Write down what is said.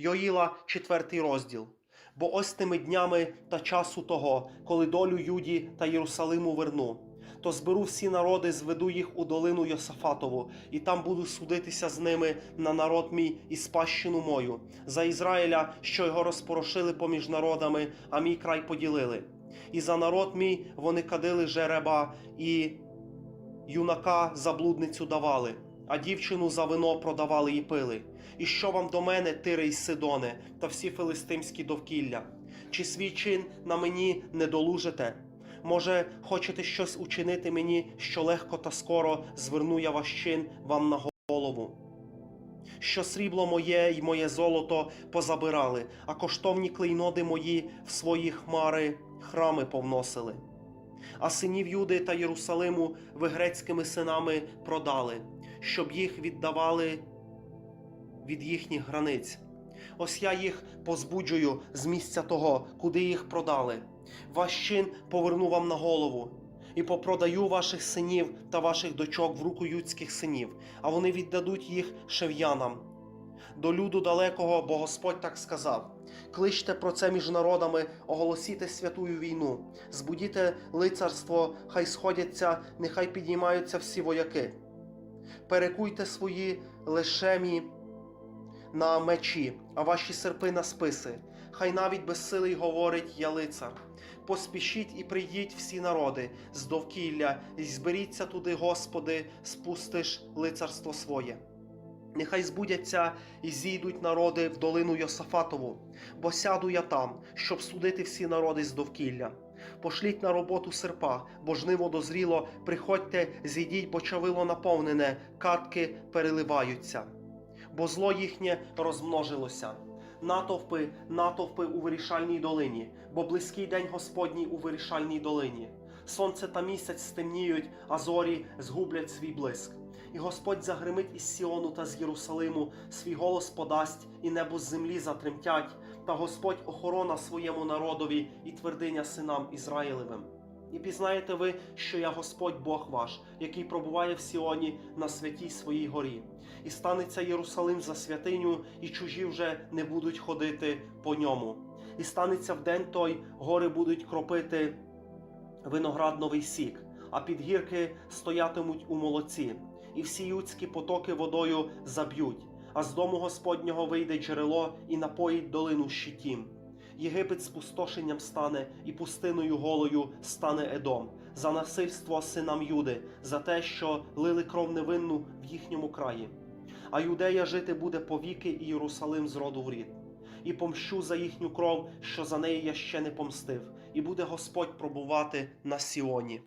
Йоїла, четвертий розділ. Бо ось тими днями та часу того, коли долю Юді та Єрусалиму верну, то зберу всі народи, зведу їх у долину Йосафатову, і там буду судитися з ними на народ мій і спадщину мою, за Ізраїля, що його розпорошили поміж народами, а мій край поділили. І за народ мій вони кадили жереба і юнака за блудницю давали, а дівчину за вино продавали і пили. І що вам до мене, Тире й Сидоне, та всі филистимські довкілля? Чи свій чин на мені не долужите? Може, хочете щось учинити мені, що легко та скоро зверну я ваш чин вам на голову? Що срібло моє й моє золото позабирали, а коштовні клейноди мої в свої хмари храми повносили. А синів Юди та Єрусалиму ви грецькими синами продали, щоб їх віддавали від їхніх границь. Ось я їх позбуджую з місця того, куди їх продали. Ваш чин поверну вам на голову, і попродаю ваших синів та ваших дочок в руку юдських синів, а вони віддадуть їх шев'янам. До люду далекого, бо Господь так сказав: кличте про це між народами, оголосіте святую війну, збудіте лицарство, хай сходяться, нехай підіймаються всі вояки. Перекуйте свої лешемі на мечі, а ваші серпи на списи. Хай навіть безсилий говорить я лицар. Поспішіть і прийдіть всі народи з довкілля, і зберіться туди, Господи, спустиш лицарство своє. Нехай збудяться і зійдуть народи в долину Йосафатову, бо сяду я там, щоб судити всі народи з довкілля. Пошліть на роботу серпа, бо жниво дозріло, приходьте, зійдіть, бо чавило наповнене, картки переливаються бо зло їхнє розмножилося. Натовпи, натовпи у вирішальній долині, бо близький день Господній у вирішальній долині. Сонце та місяць стемніють, а зорі згублять свій блиск. І Господь загримить із Сіону та з Єрусалиму, свій голос подасть, і небо з землі затремтять, та Господь охорона своєму народові і твердиня синам Ізраїлевим. І пізнаєте ви, що я Господь Бог ваш, який пробуває в Сіоні на святій своїй горі, і станеться Єрусалим за святиню, і чужі вже не будуть ходити по ньому. І станеться в день той, гори будуть кропити виноград новий сік, а підгірки стоятимуть у молоці, і всі людські потоки водою заб'ють, а з дому Господнього вийде джерело і напоїть долину щитім. Єгипет спустошенням стане, і пустиною голою стане Едом, за насильство синам Юди, за те, що лили кров невинну в їхньому краї. А Юдея жити буде повіки, і Єрусалим з роду в рід. І помщу за їхню кров, що за неї я ще не помстив, і буде Господь пробувати на Сіоні.